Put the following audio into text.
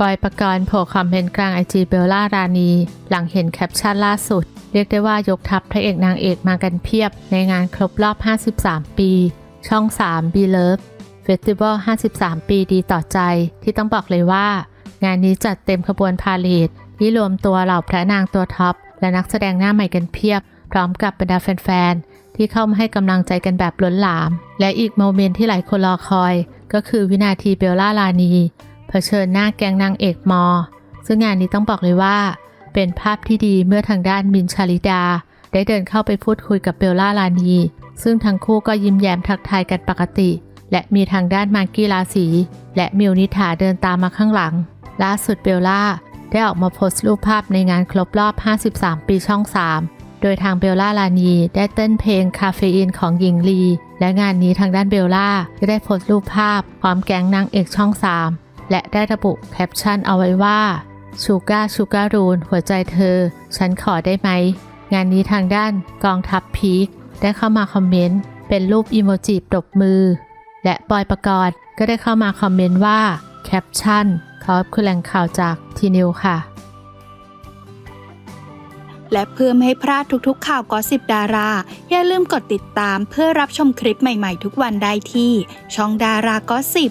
บอยประกรณ์โผล่คอมเมนต์กลางไอจีเบลล่ารานีหลังเห็นแคปชั่นล่าสุด เรียกได้ว่ายกทัพพระเอกนางเอกมากันเพียบ ในงานครบรอบ 53 ปี ช่อง 3 b e l o v e Festival 53 ปีดีต่อใจ ที่ต้องบอกเลยว่า งานนี้จัดเต็มขบวนพาเลทที่รวมตัวเหล่าพระนางตัวท็อป และนักแสดงหน้าใหม่กันเพียบ พร้อมกับบรรดาแฟนๆ ที่เข้ามาให้กำลังใจกันแบบล้นหลาม และอีกโมเมนต์ที่หลายคนรอคอย ก็คือวินาทีเบลล่าลานี เผชิญหน้าแก๊งนางเอกมอ ซึ่งงานนี้ต้องบอกเลยว่า เป็นภาพที่ดีเมื่อทางด้านมินชาลิดา ได้เดินเข้าไปพูดคุยกับเบลล่าลานี ซึ่งทั้งคู่ก็ยิ้มแย้มทักทายกันปกติ และมีทางด้านมากกี้ราศีและมิวนิถาเดินตามมาข้างหลัง ล่าสุดเบลล่าได้ออกมาโพสต์รูปภาพในงานครบรอบ 53 ปีช่อง 3 โดยทางเบลล่าลานีได้เต้นเพลงคาเฟอีนของหญิงลี และงานนี้ทางด้านเบลล่าก็ได้โพสต์รูปภาพพร้อมแก๊งนางเอกช่อง 3 และได้ระบุแคปชั่นเอาไว้ว่าชูก้าชูก้ารูนหัวใจเธอ ฉันขอได้ไหม งานนี้ทางด้านกองทัพพีคได้เข้ามาคอมเมนต์ เป็นรูปอีโมจิปรบมือ และบอยประกรณ์ก็ได้เข้ามาคอมเมนต์ว่าแคปชั่นขอบคุณแหล่งข่าวจากทีนิวค่ะ และเพื่อไม่ให้พลาดทุกๆข่าวกอสิบดารา อย่าลืมกดติดตามเพื่อรับชมคลิปใหม่ๆทุกวันได้ที่ ช่องดารากอสิบ